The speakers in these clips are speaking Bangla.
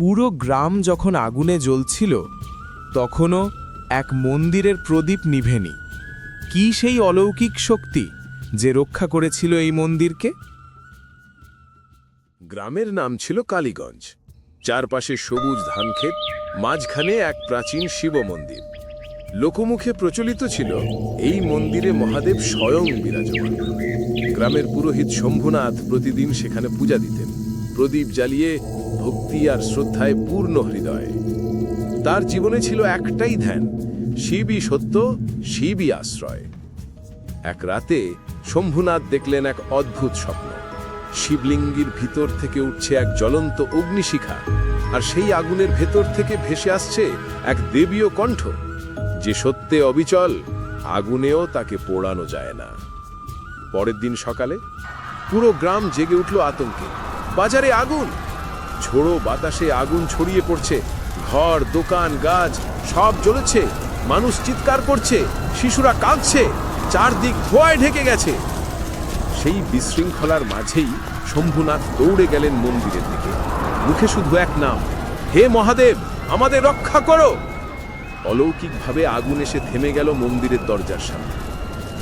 পুরো গ্রাম যখন আগুনে জ্বলছিল, তখনও এক মন্দিরের প্রদীপ নিভেনি। কি সেই অলৌকিক শক্তি যে রক্ষা করেছিল এই মন্দিরকে? গ্রামের নাম ছিল কালীগঞ্জ। চারপাশে সবুজ ধানক্ষেত, মাঝখানে এক প্রাচীন শিব মন্দির। লোকমুখে প্রচলিত ছিল এই মন্দিরে মহাদেব স্বয়ং বিরাজমান। গ্রামের পুরোহিত শম্ভুনাথ প্রতিদিন সেখানে পূজা দিতেন। প্রদীপ জ্বালিয়ে ভক্তি আর শ্রদ্ধায় পূর্ণ হৃদয়। তার জীবনে ছিল একটাই ধ্যান, শিবই সত্য, শিবই আশ্রয়। এক রাতে শম্ভুনাথ দেখলেন এক অদ্ভুত স্বপ্ন। শিবলিঙ্গির ভিতর থেকে উঠছে এক জ্বলন্ত অগ্নিশিখা, আর সেই আগুনের ভেতর থেকে ভেসে আসছে এক দেবীয় কণ্ঠ। যে সত্যে অবিচল, আগুনেও তাকে পোড়ানো যায় না। পরের দিন সকালে পুরো গ্রাম জেগে উঠল আতঙ্কে। বাজারে আগুন। ঝোড়ো বাতাসে আগুন ছড়িয়ে পড়ছে। ঘর, দোকান, গাছ, সব জ্বলেছে। মানুষ চিৎকার করছে। শিশুরা কাঁদছে। চারদিক ধোঁয়ায় ঢেকে গেছে। সেই বিশৃঙ্খলার মাঝেই শম্ভুনাথ দৌড়ে গেলেন মন্দিরের দিকে। মুখে শুধু এক নাম, হে মহাদেব, আমাদের রক্ষা করো! অলৌকিকভাবে আগুন এসে থেমে গেল মন্দিরের দরজার সামনে।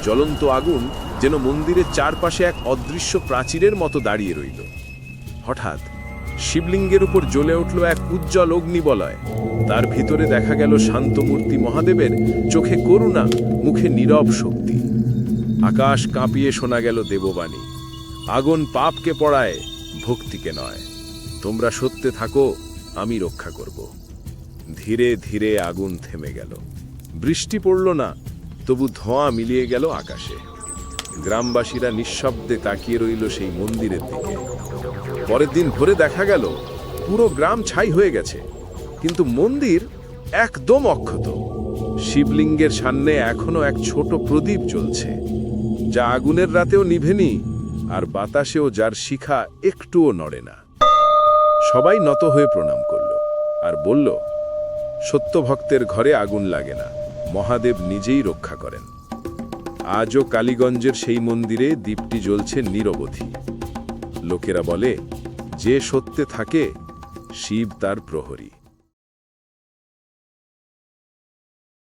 জ্বলন্ত আগুন যেন মন্দিরের চারপাশে এক অদৃশ্য প্রাচীরের মতো দাঁড়িয়ে রইল। হঠাৎ শিবলিঙ্গের উপর জ্বলে উঠল এক উজ্জ্বল অগ্নিবলয়। তার ভিতরে দেখা গেল শান্তমূর্তি মহাদেবের চোখে করুণা, মুখে নীরব শক্তি। আকাশ কাঁপিয়ে শোনা গেল দেববাণী, আগুন পাপকে পড়ায়, ভক্তিকে নয়। তোমরা সত্যে থাকো, আমি রক্ষা করব। ধীরে ধীরে আগুন থেমে গেল। বৃষ্টি পড়ল না, তবু ধোঁয়া মিলিয়ে গেল আকাশে। গ্রামবাসীরা নিঃশব্দে তাকিয়ে রইল সেই মন্দিরের দিকে। পরের দিন ভোরে দেখা গেল, পুরো গ্রাম ছাই হয়ে গেছে। কিন্তু মন্দির একদম অক্ষত। শিবলিঙ্গের সামনে এখনও এক ছোট প্রদীপ জ্বলছে, যা আগুনের রাতেও নিভেনি আর বাতাসেও যার শিখা একটুও নড়ে না। সবাই নত হয়ে প্রণাম করল আর বলল সত্য ভক্তের ঘরে আগুন লাগে না, মহাদেব নিজেই রক্ষা করেন। আজও কালীগঞ্জের সেই মন্দিরে দ্বীপটি জ্বলছে নিরবধি। লোকেরা বলে, যে সত্যে থাকে, শিব তার প্রহরী।